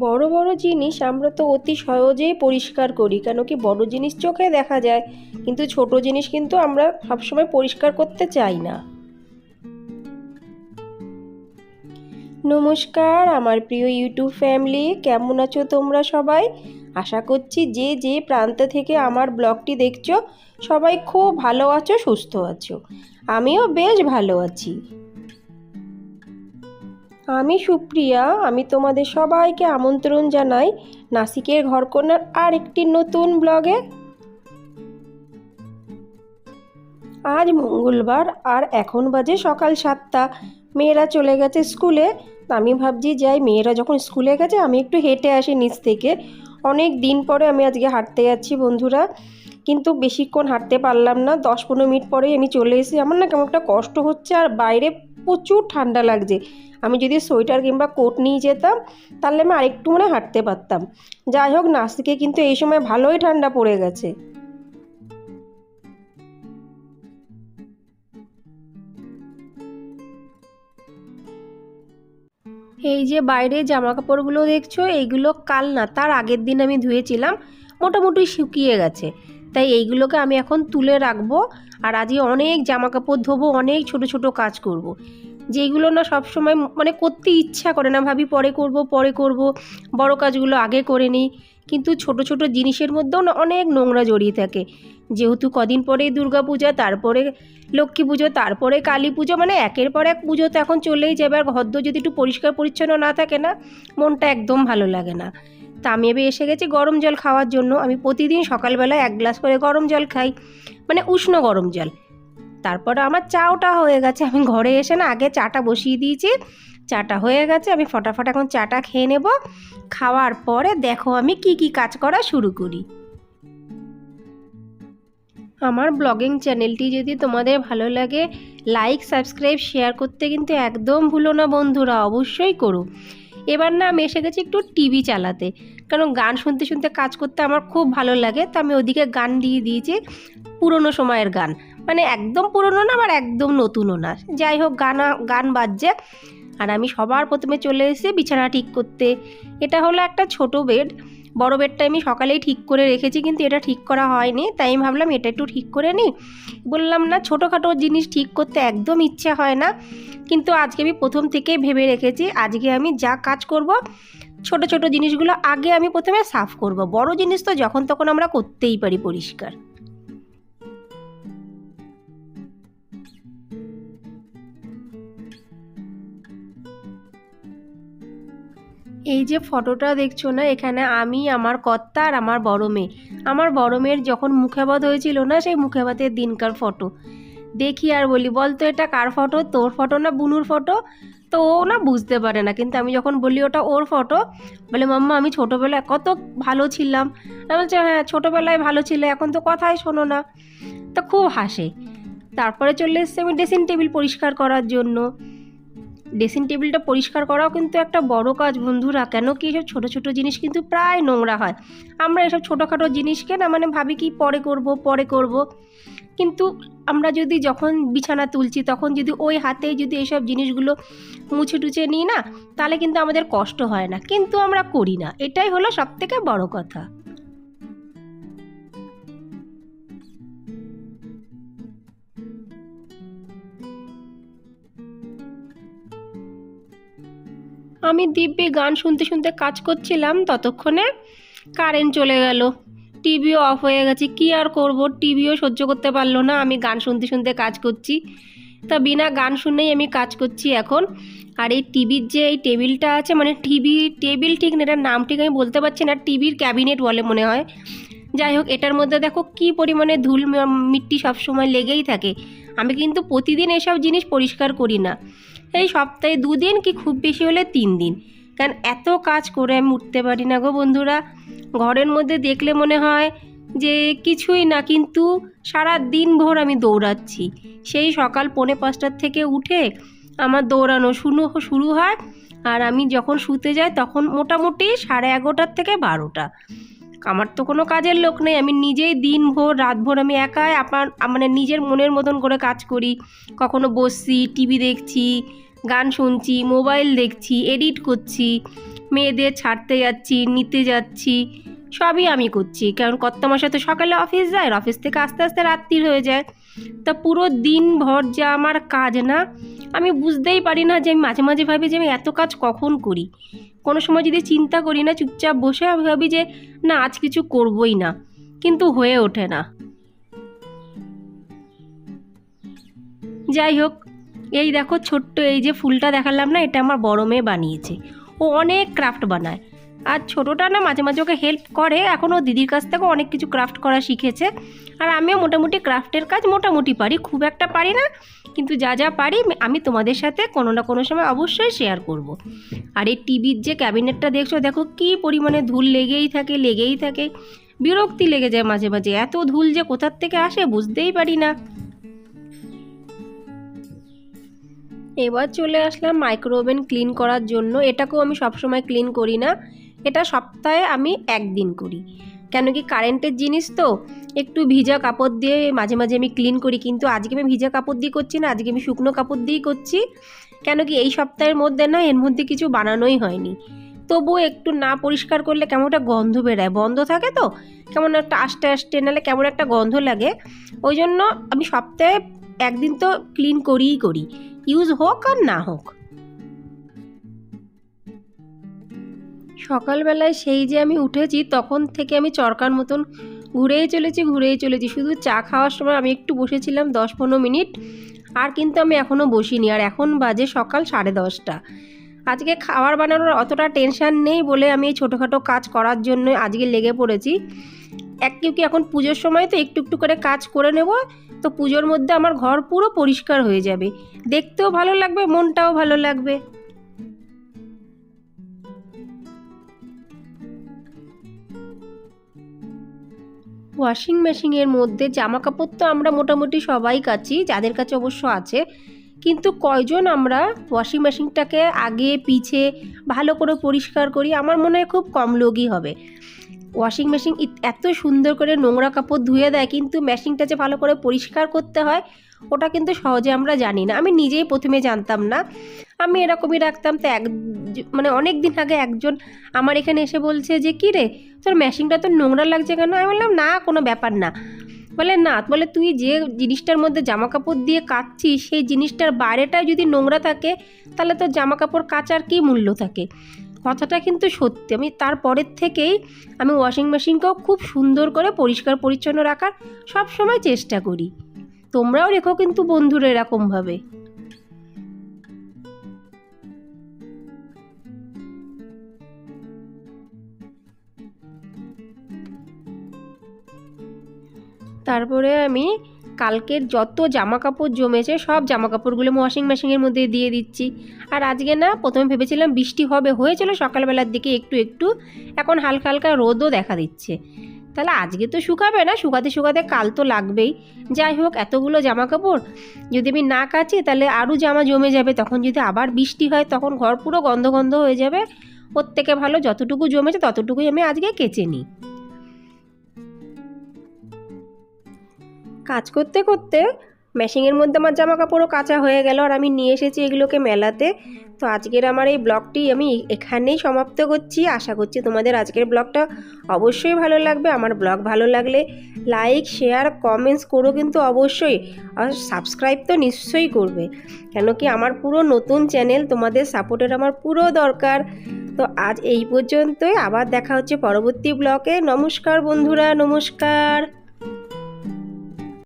বড় বড় জিনিস আমরা তো অতি সহজেই পরিষ্কার করি, কেন কি বড় জিনিস চোখে দেখা যায়, কিন্তু ছোট জিনিস কিন্তু আমরা সবসময় পরিষ্কার করতে চাই না। নমস্কার, আমার প্রিয় ইউটিউব ফ্যামিলি, কেমন আছো তোমরা সবাই? আশা করছি যে যে প্রান্ত থেকে আমার ব্লগটি দেখছ, সবাই খুব ভালো আছো, সুস্থ আছো। আমিও বেশ ভালো আছি। আমি সুপ্রিয়া, আমি তোমাদের সবাইকে আমন্ত্রণ জানাই নাসিকের ঘরকন্যার আর একটি নতুন ব্লগে। আজ মঙ্গলবার আর এখন বাজে সকাল সাতটা। মেয়েরা চলে গেছে স্কুলে। আমি ভাবছি, যাই, মেয়েরা যখন স্কুলে গেছে, আমি একটু হেঁটে আসি নিচ থেকে। অনেক দিন পরে আমি আজকে হাঁটতে যাচ্ছি বন্ধুরা। কিন্তু বেশিক্ষণ হাঁটতে পারলাম না। দশ পনেরো মিনিট পরেই আমি চলে এসেছি। আমার না কেমন একটা কষ্ট হচ্ছে আর বাইরে প্রচুর ঠান্ডা লাগছে। আমি যদি সোয়েটার কিংবা কোট নিয়ে যেতাম, তাহলে আমি আরেকটু মনে হাঁটতে পারতাম। যাই হোক নাসিকে কিন্তু এই সময় ভালোই ঠান্ডা পড়ে গেছে। এই যে বাইরে জামা কাপড়গুলো দেখছ, এইগুলো কাল না, তার আগের দিন আমি ধুয়েছিলাম। মোটামুটি শুকিয়ে গেছে। তাই এইগুলোকে আমি এখন তুলে রাখব আর আজকে অনেক জামা কাপড় ধোবো, অনেক ছোট ছোট কাজ করব। যেগুলো না সব সময় মানে করতে ইচ্ছা করে না, ভাবি পরে করব পরে করব, বড় কাজগুলো আগে করে নিই। কিন্তু ছোট ছোট জিনিসের মধ্যেও না অনেক নোংরা জড়িয়ে থাকে। যেহেতু কদিন পরেই দুর্গা পূজা, তারপরে লক্ষ্মী পুজো, তারপরে কালী পুজো মানে একের পর এক পুজো তো এখন চলেই যাবে। আর ঘদ্দ যদি একটু পরিষ্কার পরিচ্ছন্ন না থাকে না, মনটা একদম ভালো লাগে না। তা আমি এবার এসে গেছি গরম জল খাওয়ার জন্য। আমি প্রতিদিন সকালবেলা এক গ্লাস করে গরম জল খাই মানে উষ্ণ গরম জল। তারপরে আমার চাওটা হয়ে গেছে। আমি ঘরে এসে না আগে চাটা বসিয়ে দিয়েছি। চাটা হয়ে গেছে, আমি ফটাফট এখন চাটা খেয়ে নেব। খাওয়ার পরে দেখো আমি কি কি কাজ করা শুরু করি। আমার ব্লগিং চ্যানেলটি যদি তোমাদের ভালো লাগে, লাইক, সাবস্ক্রাইব, শেয়ার করতে কিন্তু একদম ভুলো না বন্ধুরা, অবশ্যই করো। এবার না আমি এসে গেছি একটু টিভি চালাতে। কারণ গান শুনতে শুনতে কাজ করতে আমার খুব ভালো লাগে, তো আমি ওদিকে গান দিয়ে দিয়েছি পুরনো সময়ের গান। মানে একদম পুরনো না, আবার একদম নতুনও না। যাই হোক, গানা, গান বাজছে। আর আমি সবার প্রথমে চলে এসে বিছানা ঠিক করতে। এটা হলো একটা ছোট বেড। বড় বেডটা আমি সকালেই ঠিক করে রেখেছি, কিন্তু এটা ঠিক করা হয়নি, তাই আমি ভাবলাম এটা একটু ঠিক করে নিই। বললাম, না, ছোটোখাটো জিনিস ঠিক করতে একদম ইচ্ছা হয় না, কিন্তু আজকে আমি প্রথম থেকেই ভেবে রেখেছি, আজকে আমি যা কাজ করব, ছোট ছোট জিনিসগুলো আগে আমি প্রথমে সাফ করব। বড় জিনিস তো যখন তখন আমরা করতেই পারি পরিষ্কার। এই যে ফটোটা দেখছ না, এখানে আমি, আমার কর্তা আর আমার বড় মেয়ে। আমার বড় মেয়ের যখন মুখেবাদ হয়েছিল না, সেই মুখেবাদের দিনকার ফটো। দেখি আর বলি বল তো এটা কার ফটো? তোর ফটো না বুনুর ফটো? তো ও না বুঝতে পারে না, কিন্তু আমি যখন বলি, ওটা ওর ফটো? বলে, মাম্মা, আমি ছোটোবেলায় কত ভালো ছিলাম। আমি বলছি হ্যাঁ ছোটোবেলায় ভালো ছিল, এখন তো কথাই শোনো না। তো খুব হাসে। তারপরে চলে এসছে আমি ড্রেসিং টেবিল পরিষ্কার করার জন্য। ড্রেসিং টেবিলটা পরিষ্কার করাও কিন্তু একটা বড় কাজ বন্ধুরা। কেন কি এসব ছোটো ছোটো জিনিস কিন্তু প্রায় নোংরা হয়। আমরা এসব ছোটোখাটো জিনিসকে না মানে ভাবি কি পরে করব পরে করব। কিন্তু আমরা যদি যখন বিছানা তুলছি, তখন যদি ওই হাতে যদি এসব জিনিসগুলো মুছে টুছে নিই না, তাহলে কিন্তু আমাদের কষ্ট হয় না। কিন্তু আমরা করি না। এটাই হলো সবথেকে বড় কথা। আমি দিব্যি গান শুনতে শুনতে কাজ করছিলাম ততক্ষণে কারেন্ট চলে গেল। টিভিও অফ হয়ে গেছে, কি আর করব? টিভিও সহ্য করতে পারল না, আমি গান শুনতে শুনতে কাজ করছি। তা বিনা গান শুনেই আমি কাজ করছি এখন। আর এই টিভির যে এই টেবিলটা আছে মানে টিভি, টেবিল ঠিক না এটার নাম ঠিক আমি বলতে পারছি না, টিভির ক্যাবিনেট বলে মনে হয়। যাই হোক, এটার মধ্যে দেখো কি পরিমাণে ধুল মিট্টি সবসময় লেগেই থাকে। আমি কিন্তু প্রতিদিন এসব জিনিস পরিষ্কার করি না। এই সপ্তাহে দুদিন কি খুব বেশি হলে তিন দিন কারণ এত কাজ করে আমি উঠতে পারি না গো বন্ধুরা। ঘরের মধ্যে দেখলে মনে হয় যে কিছুই না, কিন্তু সারা দিন ভোর আমি দৌড়াচ্ছি। সেই সকাল পৌনে পাঁচটার থেকে উঠে আমার দৌড়ানো শুরু শুরু হয়। আর আমি যখন শুতে যাই তখন মোটামুটি সাড়ে এগারোটার থেকে বারোটা। আমার তো কোনো কাজের লোক নেই। আমি নিজেই দিন ভোর রাত ভোর আমি একাই আপনার মানে নিজের মনের মতন করে কাজ করি। কখনো বসছি, টিভি দেখছি, গান শুনছি, মোবাইল দেখছি, এডিট করছি, মেয়েদের ছাড়তে যাচ্ছি, নিতে যাচ্ছি। সবই আমি করছি। কারণ কর্তামশাই তো সকালে অফিস যায়, আর অফিস থেকে আস্তে আস্তে রাত্রির হয়ে যায়। তা পুরো দিন ভর যা আমার কাজ না, আমি বুঝতেই পারি না যে আমি মাঝে মাঝে ভাবি যে আমি এত কাজ কখন করি। কোনো সময় যদি চিন্তা করি না, চুপচাপ বসে আমি ভাবি যে, না, আজ কিছু করবই না। কিন্তু হয়ে ওঠে না। যাই হোক, এই দেখো ছোট্ট এই যে ফুলটা দেখালাম না, এটা আমার বড় মেয়ে বানিয়েছে। ও অনেক ক্রাফট বানায়। আর ছোটোটা না মাঝে মাঝে ওকে হেল্প করে। এখন ও দিদির কাছ থেকে অনেক কিছু ক্রাফট করা শিখেছে। আর আমিও মোটামুটি ক্রাফটের কাজ মোটামুটি পারি। খুব একটা পারি না, কিন্তু যা যা পারি আমি তোমাদের সাথে কোনো না কোনো সময় অবশ্যই শেয়ার করব। আর এই টিভির যে ক্যাবিনেটটা দেখছ, দেখো কি পরিমাণে ধুল লেগেই থাকে লেগেই থাকে। বিরক্তি লেগে যায় মাঝে মাঝে। এত ধুল যে কোথার থেকে আসে বুঝতেই পারি না। এবার চলে আসলাম মাইক্রো ওভেন ক্লিন করার জন্য। এটাকেও আমি সবসময় ক্লিন করি না। এটা সপ্তাহে আমি একদিন করি। কেন কি কারেন্টের জিনিস তো, একটু ভিজা কাপড় দিয়ে মাঝে মাঝে আমি ক্লিন করি, কিন্তু আজকে আমি ভিজা কাপড় দিয়ে করছি না, আজকে আমি শুকনো কাপড় দিয়েই করছি। কেন কি এই সপ্তাহের মধ্যে না, এর মধ্যে কিছু বানানোই হয়নি। তবুও একটু না পরিষ্কার করলে কেমন একটা গন্ধ বেরোয়। বন্ধ থাকে তো, কেমন একটা আস্তে আস্তে নালে কেমন একটা গন্ধ লাগে। ওই জন্য আমি সপ্তাহে একদিন তো ক্লিন করিই করি। ইউজ হোক আর না হোক। সকালবেলায় সেই যে আমি উঠেছি, তখন থেকে আমি চরকার মতন ঘুরেই চলেছি ঘুরেই চলেছি। শুধু চা খাওয়ার সময় আমি একটু বসেছিলাম দশ পনেরো মিনিট, আর কিন্তু আমি এখনও বসিনি। আর এখন বাজে সকাল সাড়ে দশটা। আজকে খাবার বানানোর অতটা টেনশান নেই বলে আমি এই ছোটোখাটো কাজ করার জন্য আজকে লেগে পড়েছি। এক কেউ কি এখন পুজোর সময় তো একটু একটু করে কাজ করে নেব, তো পুজোর মধ্যে আমার ঘর পুরো পরিষ্কার হয়ে যাবে। দেখতেও ভালো লাগবে, মনটাও ভালো লাগবে। ওয়াশিং মেশিনের মধ্যে জামা কাপড় তো আমরা মোটামুটি সবাই কাচি, যাদের কাছে অবশ্য আছে। কিন্তু কয়জন আমরা ওয়াশিং মেশিনটাকে আগে পিছে ভালো করে পরিষ্কার করি? আমার মনে হয় খুব কম লোকই হবে। ওয়াশিং মেশিন এত সুন্দর করে নোংরা কাপড় ধুয়ে দেয়, কিন্তু মেশিনটা যে ভালো করে পরিষ্কার করতে হয়, ওটা কিন্তু সহজে আমরা জানি না। আমি নিজেই প্রথমে জানতাম না। আমি এরকমই রাখতাম। তো এক মানে অনেক দিন আগে একজন আমার এখানে এসে বলছে যে, কী রে, তোর মেশিনটা তো নোংরা লাগছে কেন? আমি বললাম, না, কোনো ব্যাপার না। বলে না। বলে, তুই যে জিনিসটার মধ্যে জামা কাপড় দিয়ে কাচ্ছিস সেই জিনিসটার বাইরেটায় যদি নোংরা থাকে, তাহলে তোর জামা কাপড় কাচার কী মূল্য থাকে? কথাটা কিন্তু সত্যি। আমি তারপরের থেকেই আমি ওয়াশিং মেশিনকেও খুব সুন্দর করে পরিষ্কার পরিচ্ছন্ন রাখার সব সময় চেষ্টা করি। তোমরাও রেখো কিন্তু বন্ধুরা এরকমভাবে। তারপরে আমি কালকের যত জামা কাপড় জমেছে সব জামা কাপড়গুলো ওয়াশিং মেশিনের মধ্যে দিয়ে দিচ্ছি। আর আজকে না প্রথমে ভেবেছিলাম বৃষ্টি হবে, হয়েছিল সকালবেলার দিকে একটু একটু, এখন হালকা হালকা রোদও দেখা দিচ্ছে। তাহলে আজকে তো শুকাবে না, শুকাতে শুকাতে কাল তো লাগবেই। যাই হোক, এতগুলো জামা কাপড় যদি আমি না কাচি, তাহলে আরও জামা জমে যাবে। তখন যদি আবার বৃষ্টি হয়, তখন ঘর পুরো গন্ধ গন্ধ হয়ে যাবে। থেকে ভালো, যতটুকু জমেছে ততটুকুই আমি আজকে কেচে নিই। কাজ করতে করতে মেশিনের মধ্যে আমার জামা কাপড়ও কাঁচা হয়ে গেল আর আমি নিয়ে এসেছি এগুলোকে মেলাতে। তো আজকের আমার এই ব্লগটি আমি এখানেই সমাপ্ত করছি। আশা করছি তোমাদের আজকের ব্লগটা অবশ্যই ভালো লাগবে। আমার ব্লগ ভালো লাগলে লাইক শেয়ার কমেন্টস করো কিন্তু অবশ্যই। আর সাবস্ক্রাইব তো নিশ্চয়ই করবে। কেন কি আমার পুরো নতুন চ্যানেল তোমাদের সাপোর্টের আমার পুরো দরকার। তো আজ এই পর্যন্তই। আবার দেখা হচ্ছে পরবর্তী ব্লগে। নমস্কার বন্ধুরা, নমস্কার।